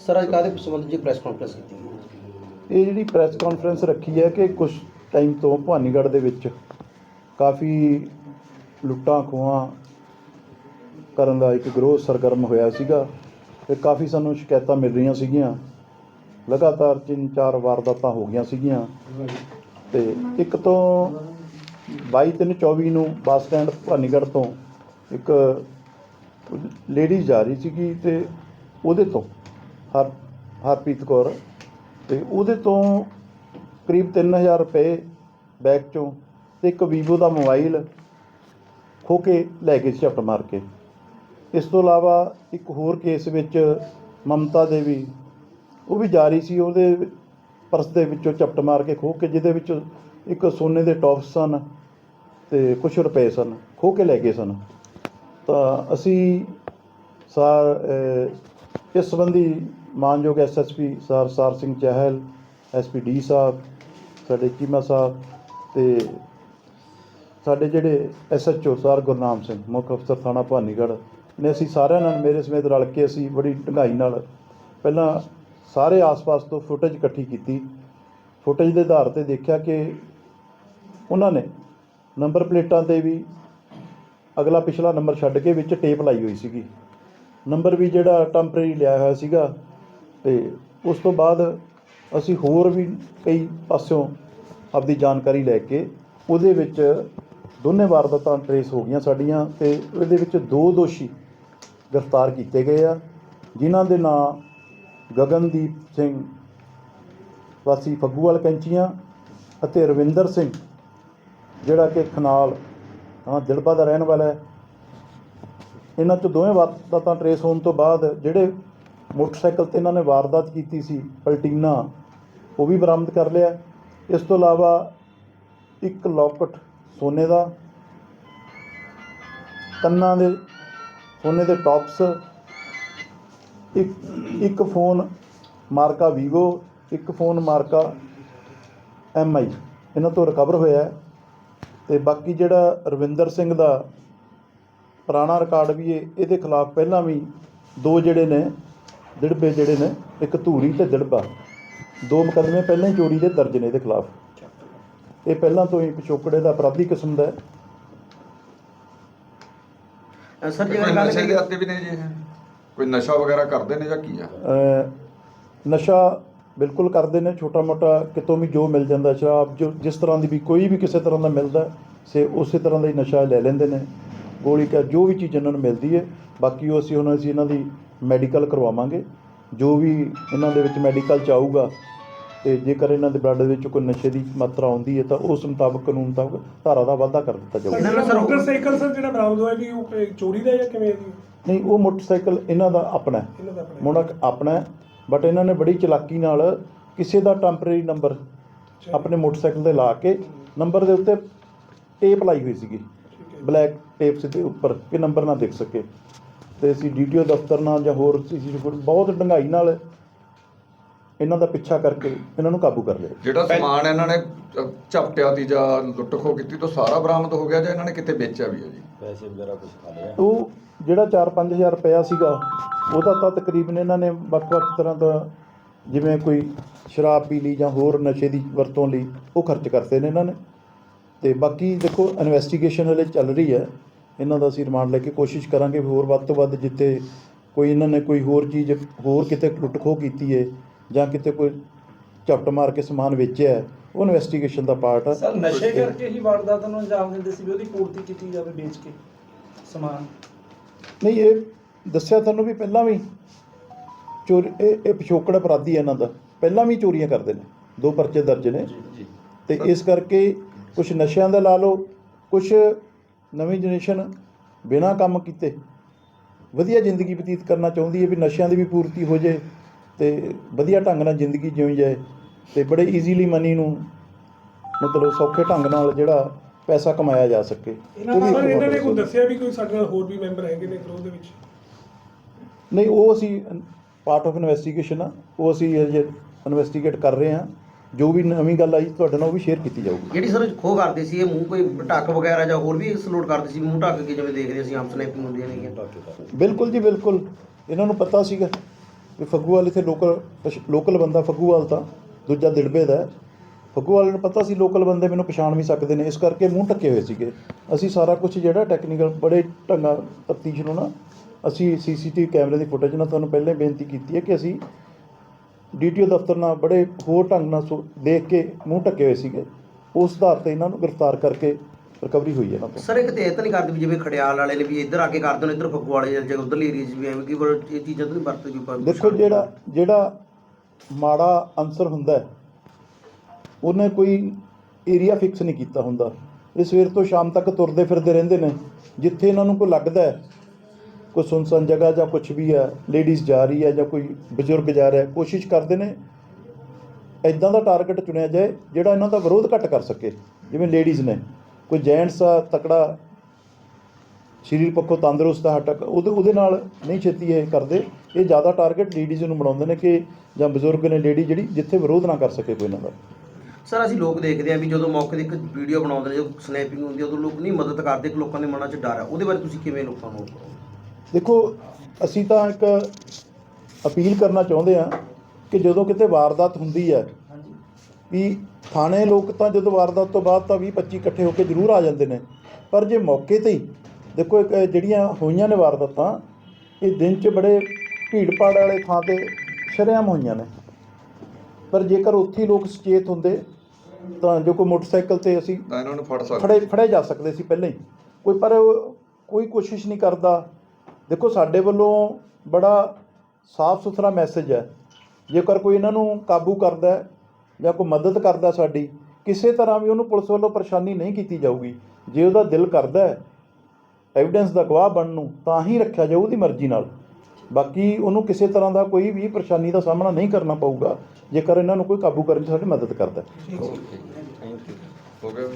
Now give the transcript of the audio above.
Sir, ਅੱਜ ਕਾਹਦੇ ਸੰਬੰਧ ਜੀ ਪ੍ਰੈਸ ਕਾਨਫਰੰਸ ਕੀਤੀ ਇਹ ਜਿਹੜੀ ਪ੍ਰੈਸ ਕਾਨਫਰੰਸ ਰੱਖੀ ਹੈ ਕਿ ਕੁਝ ਟਾਈਮ ਤੋਂ ਭਵਾਨੀਗੜ੍ਹ ਦੇ ਵਿੱਚ ਕਾਫੀ ਲੁੱਟਾਂ ਖੋਹਾਂ ਕਰਨ ਦਾ ਇੱਕ ਗਰੋਹ ਸਰਗਰਮ ਹੋਇਆ ਸੀਗਾ ਤੇ ਕਾਫੀ ਸਾਨੂੰ ਸ਼ਿਕਾਇਤਾਂ ਮਿਲ ਰਹੀਆਂ ਸੀਗੀਆਂ। ਲਗਾਤਾਰ ਤਿੰਨ ਚਾਰ ਵਾਰਦਾਤਾਂ ਹੋ ਗਈਆਂ ਸੀਗੀਆਂ ਤੇ ਇੱਕ ਤੋਂ 22 ਤਿੰਨ 24 ਨੂੰ ਬੱਸ ਸਟੈਂਡ ਭਵਾਨੀਗੜ੍ਹ ਤੋਂ ਇੱਕ ਲੇਡੀ ਜਾ ਰਹੀ ਸੀਗੀ ਤੇ ਉਹਦੇ ਤੋਂ ਹਰ, ਹਰਪ੍ਰੀਤ ਕੌਰ ਤੇ ਉਹਦੇ ਤੋਂ ਕਰੀਬ 3000 ਰੁਪਏ ਬੈਗ ਚੋਂ ਤੇ ਇੱਕ ਵੀਵੋ ਦਾ ਮੋਬਾਈਲ ਖੋ ਕੇ ਲੈ ਗਏ ਸੀ ਝਪਟ ਮਾਰ ਕੇ। ਇਸ ਤੋਂ ਇਲਾਵਾ ਇੱਕ ਹੋਰ ਕੇਸ ਵਿੱਚ ਮਮਤਾ ਦੇਵੀ, ਉਹ ਵੀ ਜਾਰੀ ਸੀ, ਉਹਦੇ ਪਰਸ ਦੇ ਵਿੱਚੋਂ ਝਪਟ ਮਾਰ ਕੇ ਖੋ ਕੇ, ਜਿਹਦੇ ਵਿੱਚ ਇੱਕ ਸੋਨੇ ਦੇ ਟੌਪਸ ਸਨ ਤੇ ਕੁਝ ਰੁਪਏ ਸਨ, ਖੋ ਕੇ ਲੈ ਗਏ ਸਨ। ਤਾਂ ਅਸੀਂ ਸਾਰ ਇਸ ਸੰਬੰਧੀ ਮਾਨਯੋਗ ਐਸਐਸਪੀ ਸਰ ਸਾਰ ਸਿੰਘ ਚਹਿਲ ਐਸਪੀ ਡੀ ਸਾਹਿਬ, ਸਾਡੇ ਚੀਮਾ ਸਾਹਿਬ ਤੇ ਸਾਡੇ ਜਿਹੜੇ ਐਸਐਚਓ ਸਰ ਗੁਰਨਾਮ ਸਿੰਘ, ਮੁੱਖ ਅਫਸਰ ਥਾਣਾ ਭਵਾਨੀਗੜ੍ਹ ਨੇ ਅਸੀਂ ਸਾਰਿਆਂ ਨਾਲ ਮੇਰੇ ਸਮੇਤ ਰਲ ਕੇ ਅਸੀਂ ਬੜੀ ਢੰਗਾਈ ਨਾਲ ਪਹਿਲਾਂ ਸਾਰੇ ਆਸ-ਪਾਸ ਤੋਂ ਫੁਟੇਜ ਇਕੱਠੀ ਕੀਤੀ। ਫੁਟੇਜ ਦੇ ਆਧਾਰ ਤੇ ਦੇਖਿਆ ਕਿ ਉਹਨਾਂ ਨੇ ਨੰਬਰ ਪਲੇਟਾਂ ਤੇ ਵੀ ਅਗਲਾ ਪਿਛਲਾ ਨੰਬਰ ਛੱਡ ਕੇ ਵਿੱਚ ਟੇਪ ਲਾਈ ਹੋਈ ਸੀਗੀ। ਨੰਬਰ ਵੀ ਜਿਹੜਾ ਟੈਂਪਰੇਰੀ ਲਿਆ ਹੋਇਆ ਸੀਗਾ ਤੇ ਉਸ ਤੋਂ ਬਾਅਦ ਅਸੀਂ ਹੋਰ ਵੀ ਕਈ ਪਾਸਿਓਂ ਆਪਦੀ ਜਾਣਕਾਰੀ ਲੈ ਕੇ ਉਹਦੇ ਵਿੱਚ ਦੋਨੇ ਵਾਰਦਾਤਾਂ ਟਰੇਸ ਹੋ ਗਈਆਂ ਸਾਡੀਆਂ ਤੇ ਇਹਦੇ ਵਿੱਚ ਦੋ ਦੋਸ਼ੀ ਗ੍ਰਿਫਤਾਰ ਕੀਤੇ ਗਏ ਆ, ਜਿਨ੍ਹਾਂ ਦੇ ਨਾਂ ਗਗਨਦੀਪ ਸਿੰਘ ਵਾਸੀ ਫੱਗੂਵਾਲ ਕੈਂਚੀਆਂ ਅਤੇ ਰਵਿੰਦਰ ਸਿੰਘ, ਜਿਹੜਾ ਕਿ ਖਨਾਲ, ਹਾਂ ਦਿਲਬਾ ਦਾ ਰਹਿਣ ਵਾਲਾ ਹੈ। ਇਹਨਾਂ ਤੋਂ ਦੋਵੇਂ ਵਾਰਦਾਤਾਂ ਟਰੇਸ ਹੋਣ ਤੋਂ ਬਾਅਦ ਜਿਹੜੇ ਮੋਟਰਸਾਈਕਲ ਤੇ ਇਹਨਾਂ ਨੇ ਵਾਰਦਾਤ ਕੀਤੀ ਸੀ, ਪਲਟੀਨਾ, ਉਹ ਵੀ ਬਰਾਮਦ ਕਰ ਲਿਆ। ਇਸ ਤੋਂ ਇਲਾਵਾ ਇੱਕ ਲੋਕਟ ਸੋਨੇ ਦਾ, ਕੰਨਾਂ ਦੇ ਸੋਨੇ ਦੇ ਟੌਪਸ, ਇੱਕ ਇੱਕ ਫੋਨ ਮਾਰਕਾ ਵੀਵੋ, ਇੱਕ ਫੋਨ ਮਾਰਕਾ ਐਮਆਈ ਇਹਨਾਂ ਤੋਂ ਰਿਕਵਰ ਹੋਇਆ ਹੈ। ਤੇ ਬਾਕੀ ਜਿਹੜਾ ਰਵਿੰਦਰ ਸਿੰਘ ਦਾ ਪੁਰਾਣਾ ਰਿਕਾਰਡ ਵੀ ਇਹ ਇਹਦੇ ਖਿਲਾਫ ਪਹਿਲਾਂ ਵੀ ਦੋ ਜਿਹੜੇ ਨੇ ਦਿੜਬੇ ਜਿਹੜੇ ਨੇ ਇੱਕ ਧੂਰੀ ਤੇ ਦਿੜਬਾ। ਦੋ ਮੁਕੱਦਮੇ ਪਹਿਲਾਂ ਹੀ ਚੋਰੀ ਦੇ ਦਰਜ ਨੇ ਇਹਦੇ ਖਿਲਾਫ। ਇਹ ਪਹਿਲਾਂ ਤੋਂ ਹੀ ਪਿਛੋਕੜੇ ਦਾ ਅਪਰਾਧੀ ਕਿਸਮ ਦਾ ਹੈ। ਸਰ ਕੋਈ ਜੇ ਗੱਲ ਨਸ਼ੇ ਦੇ ਕਰੀਏ ਹੱਥੇ ਵੀ ਨੇ ਜੀ ਇਹ? ਕੋਈ ਨਸ਼ਾ ਵਗੈਰਾ ਕਰਦੇ ਨੇ ਜਾਂ ਕੀ ਆ? ਅਹ ਨਸ਼ਾ ਬਿਲਕੁਲ ਕਰਦੇ ਨੇ ਛੋਟਾ ਮੋਟਾ ਕਿਤੋਂ ਵੀ ਜੋ ਮਿਲ ਜਾਂਦਾ ਸ਼ਰਾਬ ਜੋ ਜਿਸ ਤਰ੍ਹਾਂ ਦੀ ਵੀ ਕੋਈ ਵੀ ਕਿਸੇ ਤਰ੍ਹਾਂ ਦਾ ਮਿਲਦਾ ਸੇ ਉਸੇ ਤਰ੍ਹਾਂ ਦਾ ਹੀ ਨਸ਼ਾ ਲੈ ਲੈਂਦੇ ਨੇ। ਗੋਲੀ ਕਾ ਜੋ ਵੀ ਚੀਜ਼ ਇਹਨਾਂ ਨੂੰ ਮਿਲਦੀ ਹੈ ਬਾਕੀ ਉਹ ਅਸੀਂ ਹੁਣ ਅਸੀਂ ਇਹਨਾਂ ਦੀ ਮੈਡੀਕਲ ਕਰਵਾਵਾਂਗੇ। ਜੋ ਵੀ ਇਹਨਾਂ ਦੇ ਵਿੱਚ ਮੈਡੀਕਲ ਚ ਆਊਗਾ ਤੇ ਜੇਕਰ ਇਹਨਾਂ ਦੇ ਬਲੱਡ ਵਿੱਚ ਕੋਈ ਨਸ਼ੇ ਦੀ ਮਾਤਰਾ ਆਉਂਦੀ ਹੈ ਤਾਂ ਉਸ ਮੁਤਾਬਕ ਕਾਨੂੰਨ ਮੁਤਾਬਕ ਧਾਰਾ ਦਾ ਵਾਧਾ ਕਰ ਦਿੱਤਾ ਜਾਊਗਾ। ਸਰ- ਮੋਟਰਸਾਈਕਲ ਸਰ ਜਿਹੜਾ ਬਰਾਮਦ ਹੋਇਆ ਵੀ ਉਹ ਚੋਰੀ ਦਾ ਜਾਂ ਕਿਵੇਂ ਜੀ ਨਹੀਂ ਉਹ ਮੋਟਰਸਾਈਕਲ ਇਹਨਾਂ ਦਾ ਆਪਣਾ ਹੈ। ਦਾ ਆਪਣਾ ਮੋਨਕ ਆਪਣਾ ਹੈ ਬਟ ਇਹਨਾਂ ਨੇ ਬੜੀ ਚਲਾਕੀ ਨਾਲ ਕਿਸੇ ਦਾ ਟੈਂਪਰੇਰੀ ਨੰਬਰ ਆਪਣੇ ਮੋਟਰਸਾਈਕਲ ਤੇ ਲਾ ਕੇ ਨੰਬਰ ਦੇ ਉੱਤੇ ਟੇਪ ਲਾਈ ਹੋਈ ਸੀਗੀ। ਬਲੈਕ ਟੇਪ ਸਿੱਧੇ ਉੱਪਰ ਕਿ ਨੰਬਰ ਨਾ ਦਿਖ ਸਕੇ। ਤੇ ਅਸੀਂ ਡੀਟੀਓ ਦਫ਼ਤਰ ਨਾਲ ਜਾਂ ਹੋਰ ਸੀਸੀਟੀਵੀ ਬਹੁਤ ਡੰਗਾਈ ਨਾਲ ਇਹਨਾਂ ਦਾ ਪਿੱਛਾ ਕਰਕੇ ਇਹਨਾਂ ਨੂੰ ਕਾਬੂ ਕਰ ਲਿਆ। ਜਿਹੜਾ ਸਮਾਨ ਇਹਨਾਂ ਨੇ ਝਪਟਿਆ ਦੀ ਜਾਂ ਲੁੱਟ ਖੋ ਕੀਤੀ ਤਾਂ ਸਾਰਾ ਬਰਾਮਦ ਹੋ ਗਿਆ ਜਾਂ ਇਹਨਾਂ ਨੇ ਕਿਤੇ ਵੇਚਿਆ ਵੀ ਹੈ ਜੀ? ਉਹ ਜਿਹੜਾ 4-5000 ਰੁਪਇਆ ਸੀਗਾ ਉਹਦਾ ਤਾਂ ਤਕਰੀਬਨ ਇਹਨਾਂ ਨੇ ਵੱਖ-ਵੱਖ ਤਰ੍ਹਾਂ ਦਾ ਜਿਵੇਂ ਕੋਈ ਸ਼ਰਾਬ ਪੀ ਲਈ ਜਾਂ ਹੋਰ ਨਸ਼ੇ ਦੀ ਵਰਤੋਂ ਲਈ ਉਹ ਖਰਚ ਕਰਦੇ ਨੇ ਇਹਨਾਂ ਨੇ। ਤੇ ਬਾਕੀ ਦੇਖੋ ਇਨਵੈਸਟੀਗੇਸ਼ਨ ਹਲੇ ਚੱਲ ਰਹੀ ਹੈ। ਇਹਨਾਂ ਦਾ ਅਸੀਂ ਰਿਮਾਂਡ ਲੈ ਕੇ ਕੋਸ਼ਿਸ਼ ਕਰਾਂਗੇ ਵੀ ਹੋਰ ਵੱਧ ਤੋਂ ਵੱਧ ਜਿੱਥੇ ਕੋਈ ਇਹਨਾਂ ਨੇ ਕੋਈ ਹੋਰ ਚੀਜ਼ ਹੋਰ ਕਿਤੇ ਲੁੱਟ ਖੋਹ ਕੀਤੀ ਹੈ ਜਾਂ ਕਿਤੇ ਕੋਈ ਝਪਟ ਮਾਰ ਕੇ ਸਮਾਨ ਵੇਚਿਆ ਹੈ ਉਹ ਇਨਵੈਸਟੀਗੇਸ਼ਨ ਦਾ ਪਾਰਟ ਹੈ ਸਰ ਨਸ਼ੇ ਕਰਕੇ ਹੀ ਵਾਰਦਾਤਾਂ ਨੂੰ ਅੰਜਾਮ ਦਿੰਦੇ ਸੀ ਵੀ ਉਹਦੀ ਪੂਰਤੀ ਕੀਤੀ ਜਾਵੇ ਵੇਚ ਕੇ ਸਮਾਨ। ਨਹੀਂ ਇਹ ਦੱਸਿਆ ਤੁਹਾਨੂੰ ਵੀ ਪਹਿਲਾਂ ਵੀ ਚੋਰੀ ਇਹ ਇਹ ਪਿਛੋਕੜ ਅਪਰਾਧੀ ਹੈ ਇਹਨਾਂ ਦਾ। ਪਹਿਲਾਂ ਵੀ ਚੋਰੀਆਂ ਕਰਦੇ ਨੇ ਦੋ ਪਰਚੇ ਦਰਜ ਨੇ। ਤੇ ਇਸ ਕਰਕੇ ਕੁਝ ਨਸ਼ਿਆਂ ਦਾ ਲਾ ਲਓ ਕੁਝ ਨਵੀਂ ਜਨਰੇਸ਼ਨ ਬਿਨਾਂ ਕੰਮ ਕੀਤੇ ਵਧੀਆ ਜ਼ਿੰਦਗੀ ਬਤੀਤ ਕਰਨਾ ਚਾਹੁੰਦੀ ਹੈ ਵੀ ਨਸ਼ਿਆਂ ਦੀ ਵੀ ਪੂਰਤੀ ਹੋ ਜੇ ਤੇ ਵਧੀਆ ਢੰਗ ਨਾਲ ਜ਼ਿੰਦਗੀ ਜਿਉਂ ਜਾਏ ਤੇ ਬੜੇ ਈਜ਼ੀਲੀ ਮਨੀ ਨੂੰ ਮਤਲਬ ਸੌਖੇ ਢੰਗ ਨਾਲ ਜਿਹੜਾ ਪੈਸਾ ਕਮਾਇਆ ਜਾ ਸਕੇ। ਇਹਨਾਂ ਨੇ ਕੋਈ ਦੱਸਿਆ ਵੀ ਕੋਈ ਸਾਡੇ ਨਾਲ ਹੋਰ ਵੀ ਮੈਂਬਰ ਹੈਗੇ ਨੇ ਗਰੋਹ ਦੇ ਵਿੱਚ? ਨਹੀਂ ਉਹ ਅਸੀਂ ਪਾਰਟ ਆਫ ਇਨਵੈਸਟੀਗੇਸ਼ਨ ਆ ਉਹ ਅਸੀਂ ਇਨਵੈਸਟੀਗੇਟ ਕਰ ਰਹੇ ਹਾਂ। ਜੋ ਵੀ ਨਵੀਂ ਗੱਲ ਆਈ ਤੁਹਾਡੇ ਨਾਲ ਉਹ ਵੀ ਸ਼ੇਅਰ ਕੀਤੀ ਜਾਊਗੀ। ਜਿਹੜੀ ਸਰ ਖੋ ਕਰਦੇ ਸੀ ਇਹ ਮੂੰਹ ਕੋਈ ਢੱਕ ਵਗੈਰਾ ਜਾਂ ਹੋਰ ਵੀ ਸਲੂਟ ਕਰਦੇ ਸੀ ਮੂੰਹ ਢੱਕ ਕੇ ਜਿਵੇਂ ਦੇਖਦੇ ਸੀ ਆਮ ਸਨੈਪਿੰਗ ਹੁੰਦੀਆਂ ਨੇਗੀਆਂ ਬਿਲਕੁਲ ਜੀ ਬਿਲਕੁਲ। ਇਹਨਾਂ ਨੂੰ ਪਤਾ ਸੀਗਾ ਵੀ ਫੱਗੂਵਾਲ ਇੱਥੇ ਲੋਕਲ ਲੋਕਲ ਬੰਦਾ ਫੱਗੂਵਾਲ ਤਾਂ ਦੂਜਾ ਦਿੜਬੇ ਦਾ। ਫੱਗੂਵਾਲ ਨੂੰ ਪਤਾ ਸੀ ਲੋਕਲ ਬੰਦੇ ਮੈਨੂੰ ਪਛਾਣ ਵੀ ਸਕਦੇ ਨੇ ਇਸ ਕਰਕੇ ਮੂੰਹ ਢੱਕੇ ਹੋਏ ਸੀਗੇ। ਅਸੀਂ ਸਾਰਾ ਕੁਝ ਜਿਹੜਾ ਟੈਕਨੀਕਲ ਬੜੇ ਢੰਗਾਂ ਤਫਤੀਸ਼ ਨੂੰ ਨਾ ਅਸੀਂ ਸੀਸੀਟੀਵੀ ਕੈਮਰੇ ਦੀ ਫੁਟੇਜ ਨਾਲ ਤੁਹਾਨੂੰ ਪਹਿਲਾਂ ਬੇਨਤੀ ਕੀਤੀ ਹੈ ਕਿ ਅਸੀਂ ਡੀਟੀਓ ਦਫ਼ਤਰ ਨਾਲ ਬੜੇ ਹੋਰ ਢੰਗ ਨਾਲ ਦੇਖ ਕੇ ਮੂੰਹ ਢੱਕੇ ਹੋਏ ਸੀਗੇ। ਉਸ ਆਧਾਰ ਤੇ ਇਹਨਾਂ ਨੂੰ ਗ੍ਰਿਫਤਾਰ ਕਰਕੇ ਰਿਕਵਰੀ ਹੋਈ ਹੈ ਤੋਂ। ਸਰ ਇੱਕ ਤੇ ਇਹ ਤਾਂ ਨਹੀਂ ਕਰਦੇ ਵੀ ਜਿਵੇਂ ਖੜਿਆਲ ਵਾਲੇ ਨੇ ਵੀ ਇੱਧਰ ਆ ਕੇ ਕਰਦੇ ਨੇ ਇੱਧਰ ਫੱਗੂ ਵਾਲੇ ਜਾਂ ਉਧਰਲੀ ਏਰੀਆ 'ਚ ਵੀ ਐਵੇਂ ਕਿ ਪਰ ਇਹ ਚੀਜ਼ਾਂ ਤਾਂ ਨਹੀਂ ਵਰਤਦੀ ਪਰ ਦੇਖੋ ਜਿਹੜਾ ਜਿਹੜਾ ਮਾੜਾ ਅਨਸਰ ਹੁੰਦਾ ਹੈ, ਉਹਨੇ ਕੋਈ ਏਰੀਆ ਫਿਕਸ ਨਹੀਂ ਕੀਤਾ ਹੁੰਦਾ। ਇਹ ਸਵੇਰ ਤੋਂ ਸ਼ਾਮ ਤੱਕ ਤੁਰਦੇ ਫਿਰਦੇ ਰਹਿੰਦੇ ਨੇ। ਜਿੱਥੇ ਇਹਨਾਂ ਨੂੰ ਕੋਈ ਲੱਗਦਾ ਹੈ ਕੋਈ ਸੁਨਸਾਨ ਜਗ੍ਹਾ ਜਾਂ ਕੁਝ ਵੀ ਹੈ ਲੇਡੀਜ਼ ਜਾ ਰਹੀ ਹੈ ਜਾਂ ਕੋਈ ਬਜ਼ੁਰਗ ਜਾ ਰਿਹਾ, ਕੋਸ਼ਿਸ਼ ਕਰਦੇ ਨੇ ਇਦਾਂ ਦਾ ਟਾਰਗੇਟ ਚੁਣਿਆ ਜਾਏ ਜਿਹੜਾ ਇਹਨਾਂ ਦਾ ਵਿਰੋਧ ਘੱਟ ਕਰ ਸਕੇ। ਜਿਵੇਂ ਲੇਡੀਜ਼ ਨੇ, ਕੋਈ ਜੈਂਟਸ ਆ, ਤਕੜਾ, ਸਰੀਰ ਪੱਖੋਂ ਤੰਦਰੁਸਤ ਆ, ਹਟਕ, ਉਹਦੇ ਉਹਦੇ ਨਾਲ ਨਹੀਂ ਛੇਤੀ ਇਹ ਕਰਦੇ। ਇਹ ਜ਼ਿਆਦਾ ਟਾਰਗੇਟ ਲੇਡੀਜ਼ ਨੂੰ ਬਣਾਉਂਦੇ ਨੇ ਕਿ ਜਾਂ ਬਜ਼ੁਰਗ ਨੇ ਲੇਡੀ ਜਿਹੜੀ ਜਿੱਥੇ ਵਿਰੋਧ ਨਾ ਕਰ ਸਕੇ ਕੋਈ ਇਹਨਾਂ ਦਾ। ਸਰ, ਅਸੀਂ ਲੋਕ ਦੇਖਦੇ ਆ ਵੀ ਜਦੋਂ ਮੌਕੇ ਦੀ ਇੱਕ ਵੀਡੀਓ ਬਣਾਉਂਦੇ ਨੇ, ਜਦੋਂ ਸਨੈਪਿੰਗ ਹੁੰਦੀ ਉਦੋਂ ਲੋਕ ਨਹੀਂ ਮਦਦ ਕਰਦੇ ਕਿ ਲੋਕਾਂ ਦੇ ਮਨਾਂ 'ਚ ਡਰ ਆ ਉਹਦੇ ਬਾਰੇ ਤੁਸੀਂ ਕਿਵੇਂ ਲੋਕਾਂ ਨੂੰ ਦੇਖੋ ਅਸੀਂ ਤਾਂ ਇੱਕ ਅਪੀਲ ਕਰਨਾ ਚਾਹੁੰਦੇ ਆ ਕਿ ਜਦੋਂ ਕਿਤੇ ਵਾਰਦਾਤ ਹੁੰਦੀ ਹੈ ਵੀ ਥਾਣੇ ਲੋਕ ਤਾਂ ਜਦੋਂ ਵਾਰਦਾਤ ਤੋਂ ਬਾਅਦ ਤਾਂ 20 25 ਇਕੱਠੇ ਹੋ ਕੇ ਜ਼ਰੂਰ ਆ ਜਾਂਦੇ ਨੇ। ਪਰ ਜੇ ਮੌਕੇ ਤੇ ਹੀ ਦੇਖੋ ਇੱਕ ਜਿਹੜੀਆਂ ਹੋਈਆਂ ਨੇ ਵਾਰਦਾਤਾਂ ਇਹ ਦਿਨ 'ਚ ਬੜੇ ਭੀੜ ਭਾੜ ਵਾਲੇ ਥਾਂ ਤੇ ਸ਼ਰੇਆਮ ਹੋਈਆਂ ਨੇ। ਪਰ ਜੇਕਰ ਉੱਥੇ ਲੋਕ ਸੁਚੇਤ ਹੁੰਦੇ ਤਾਂ ਜੋ ਕੋਈ ਮੋਟਰਸਾਈਕਲ ਤੇ ਅਸੀਂ ਇਹਨਾਂ ਨੂੰ ਫੜ ਸਕਦੇ ਫੜੇ ਫੜੇ ਜਾ ਸਕਦੇ ਸੀ ਪਹਿਲਾਂ ਹੀ। ਕੋਈ ਪਰ ਕੋਈ ਕੋਸ਼ਿਸ਼ ਨਹੀਂ ਕਰਦਾ ਦੇਖੋ, ਸਾਡੇ ਵੱਲੋਂ ਬੜਾ ਸਾਫ਼ ਸੁਥਰਾ ਮੈਸੇਜ ਹੈ। ਜੇਕਰ ਕੋਈ ਇਹਨਾਂ ਨੂੰ ਕਾਬੂ ਕਰਦਾ ਹੈ ਜਾਂ ਕੋਈ ਮਦਦ ਕਰਦਾ ਸਾਡੀ, ਕਿਸੇ ਤਰ੍ਹਾਂ ਵੀ ਉਹਨੂੰ ਪੁਲਿਸ ਵੱਲੋਂ ਪਰੇਸ਼ਾਨੀ ਨਹੀਂ ਕੀਤੀ ਜਾਊਗੀ। ਜੇ ਉਹਦਾ ਦਿਲ ਕਰਦਾ ਹੈ ਐਵੀਡੈਂਸ ਦਾ ਗਵਾਹ ਬਣਨ ਨੂੰ, ਤਾਂ ਹੀ ਰੱਖਿਆ ਜਾਊ ਉਹਦੀ ਮਰਜ਼ੀ ਨਾਲ। ਬਾਕੀ ਉਹਨੂੰ ਕਿਸੇ ਤਰ੍ਹਾਂ ਦਾ ਕੋਈ ਵੀ ਪਰੇਸ਼ਾਨੀ ਦਾ ਸਾਹਮਣਾ ਨਹੀਂ ਕਰਨਾ ਪਊਗਾ, ਜੇਕਰ ਇਹਨਾਂ ਨੂੰ ਕੋਈ ਕਾਬੂ ਕਰਨ 'ਚ ਸਾਡੀ ਮਦਦ ਕਰਦਾ ਹੈ। ਹੋ ਗਿਆ